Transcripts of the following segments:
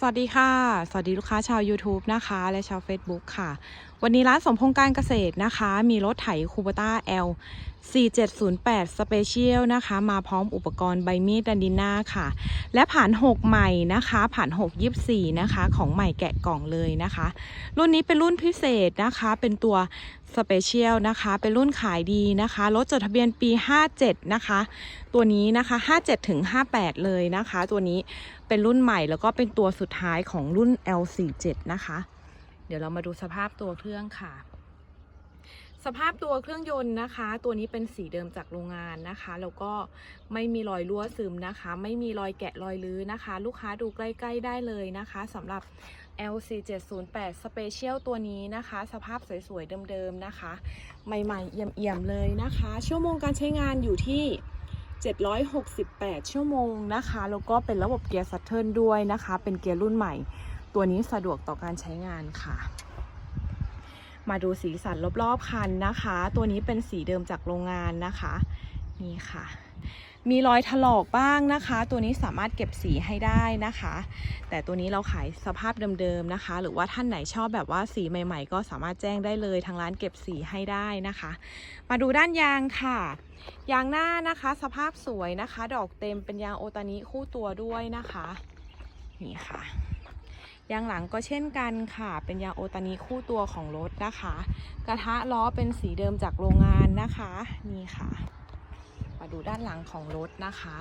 สวัสดีค่ะ สวัสดีลูกค้าชาว YouTube นะคะ และชาว Facebook ค่ะ วันนี้ร้านสมพงษ์การเกษตรนะคะ มีรถไถคูปต้า L 4708 Special นะคะ มาพร้อมอุปกรณ์ใบมีดดันดิน่าค่ะ และผ่าน 6 ใหม่นะคะผ่าน 6 24 นะคะ ของใหม่แกะกล่องเลยนะคะ รุ่นนี้เป็นรุ่นพิเศษนะคะ เป็นตัว Special นะคะ เป็นรุ่นขายดีนะคะ รถจดทะเบียนปี 57 นะคะ ตัวนี้นะคะ 57ถึง58 เลยนะคะ ตัวนี้เป็นรุ่นใหม่แล้วก็เป็นตัวสุดท้ายของรุ่น L47 นะคะ เดี๋ยวเรามาดูสภาพตัวเครื่องค่ะ สภาพตัวเครื่องยนต์นะคะ ตัวนี้เป็นสีเดิมจากโรงงานนะคะ แล้วก็ไม่มีรอยรั่วซึมนะคะ ไม่มีรอยแกะรอยลื้อนะคะ ลูกค้าดูใกล้ๆได้เลยนะคะสำหรับ L4708 Special ตัวนี้นะคะ สภาพสวยๆเดิมๆนะคะ ใหม่ๆเอี่ยมๆเลยนะคะ ชั่วโมงการใช้งานอยู่ที่ 768 ชั่วโมงนะคะ แล้วก็เป็นระบบเกียร์ซัตเทิลด้วยนะคะ เป็นเกียร์รุ่นใหม่ ตัวนี้สะดวกต่อการใช้งานค่ะ มาดูสีสันรอบๆคันนะคะ ตัวนี้เป็นสีเดิมจากโรงงานนะคะ นี่ค่ะ มีรอยถลอกบ้างนะคะ ตัวนี้สามารถเก็บสีให้ได้นะคะ แต่ตัวนี้เราขายสภาพเดิมๆนะคะ หรือว่าท่านไหนชอบแบบว่าสีใหม่ ๆ ก็สามารถแจ้งได้เลยทางร้านเก็บสีให้ได้นะคะ มาดูด้านยางค่ะยางหน้านะคะสภาพสวยนะคะ ดอกเต็มเป็นยางโอตานิคู่ตัวด้วยนะคะ นี่ค่ะ ยางหลังก็เช่นกันค่ะ เป็นยางโอตานิคู่ตัวของรถนะคะ กระทะล้อเป็นสีเดิมจากโรงงานนะคะ นี่ค่ะมาดูด้านหลังของรถนะคะ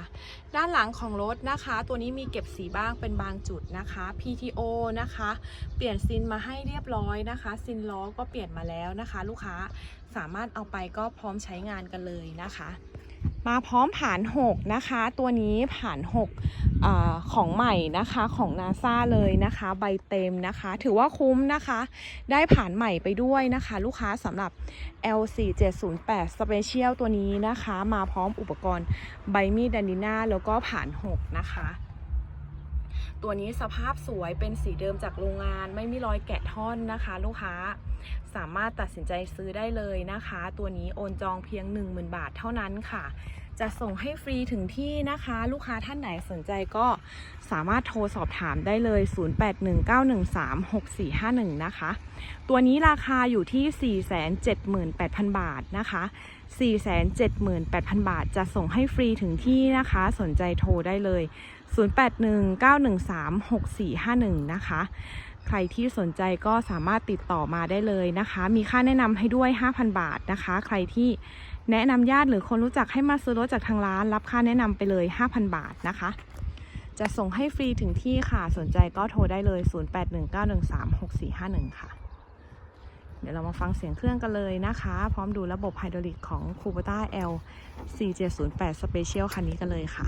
ด้านหลังของรถนะคะ ตัวนี้มีเก็บสีบ้างเป็นบางจุดนะคะ PTO นะคะ เปลี่ยนซินมาให้เรียบร้อยนะคะ ซินล้อก็เปลี่ยนมาแล้วนะคะ ลูกค้าสามารถเอาไปก็พร้อมใช้งานกันเลยนะคะ มาพร้อมผ่าน6นะคะ ตัวนี้ผ่าน6อของใหม่นะคะของนาซาเลยนะคะ ใบเต็มนะคะ ถือว่าคุ้มนะคะ ได้ผ่านใหม่ไปด้วยนะคะ ลูกค้าสำหรับ L4708 Special ตัวนี้นะคะ มาพร้อมอุปกรณ์ใบมีดดันดิน่าแล้วก็ผ่าน 6 นะคะ ตัวนี้สภาพสวยเป็นสีเดิมจากโรงงาน ไม่มีรอยแกะท่อนนะคะ ลูกค้าสามารถตัดสินใจซื้อได้เลยนะคะ ตัวนี้โอนจองเพียง 10,000 บาทเท่านั้นค่ะ จะส่งให้ฟรีถึงที่นะคะ ลูกค้าท่านไหนสนใจก็สามารถโทรสอบถามได้เลย 0819136451 นะคะ ตัวนี้ราคาอยู่ที่ 478,000 บาทนะคะ 478,000 บาทจะส่งให้ฟรีถึงที่นะคะ สนใจโทรได้เลย 0819136451 นะคะ ใครที่สนใจก็สามารถติดต่อมาได้เลยนะคะ มีค่าแนะนำให้ด้วย 5,000 บาทนะคะ ใครที่แนะนำญาติหรือคนรู้จักให้มาซื้อรถจากทางร้าน รับค่าแนะนำไปเลย 5,000 บาทนะคะ จะส่งให้ฟรีถึงที่ค่ะ สนใจก็โทรได้เลย 0819136451 ค่ะ เดี๋ยวเรามาฟังเสียงเครื่องกันเลยนะคะ พร้อมดูระบบไฮดรอลิกของ Kubota L 4708 Special คันนี้กันเลยค่ะ